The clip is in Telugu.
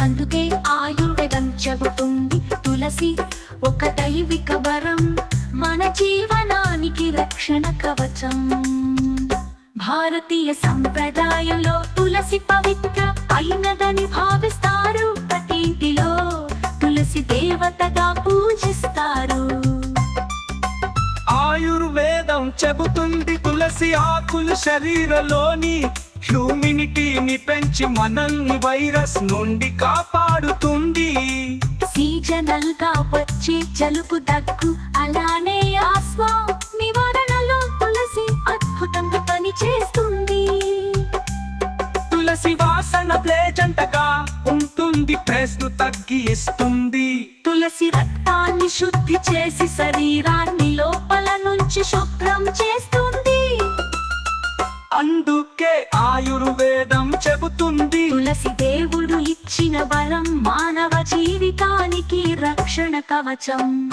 అందుకే ఆయుర్వేదం చెబుతుంది తులసి. ఒక దైవిక వరం మన జీవనానికి రక్షణ కవచం. భారతీయ సంప్రదాయంలో తులసి పవిత్ర చెబుతుంది తులసి ఆకులు శరీరలోని హ్యూమినిటీని పెంచి మనల్ని వైరస్ నుండి కాపాడుతుంది. సీజనల్గా వచ్చే జలుబు దగ్గు అలానే ఆస్మా నివారణలో తులసి అద్భుతంగా పనిచేస్తుంది. తులసి వాసన ప్లేజంటగా ఉంటుంది ప్రెస్ను తగ్గిస్తుంది తులసి రక్తాన్ని శుద్ధి చేసి నుంచి శుభ్రం చేస్తుంది. అందుకే ఆయుర్వేదం చెబుతుంది. తులసి దేవుడు ఇచ్చిన వరం మానవ జీవితానికి రక్షణ కవచం.